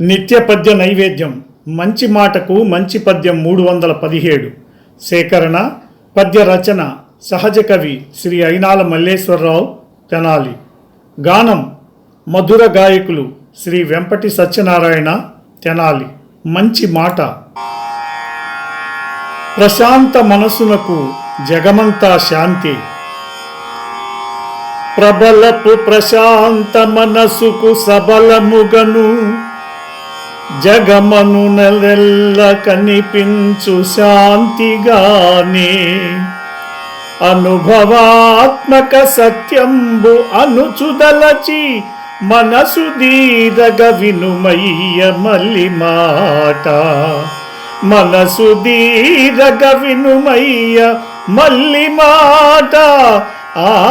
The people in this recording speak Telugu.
నిత్య పద్య నైవేద్యం. మంచి మాటకు మంచి పద్యం మూడు వందల పదిహేడు. సేకరణ పద్య రచన సహజ కవి శ్రీ అయినాల మల్లేశ్వరరావు తెనాలి. గానం మధుర గాయకులు శ్రీ వెంపటి సత్యనారాయణ తెనాలి. మంచి మాట. ప్రశాంత మనసునకు జగమంతా శాంతి. ప్రబలపు ప్రశాంత మనసుకు సబలముగను. జగమను నెలెల్ల కనిపించు శాంతిగానే. అనుభవాత్మక సత్యంబు అనుచుదలచి మనసు దీరగ వినుమయ్య మల్లి మాట. మనసు దీరగ వినుమయ్య మల్లి మాట. ఆ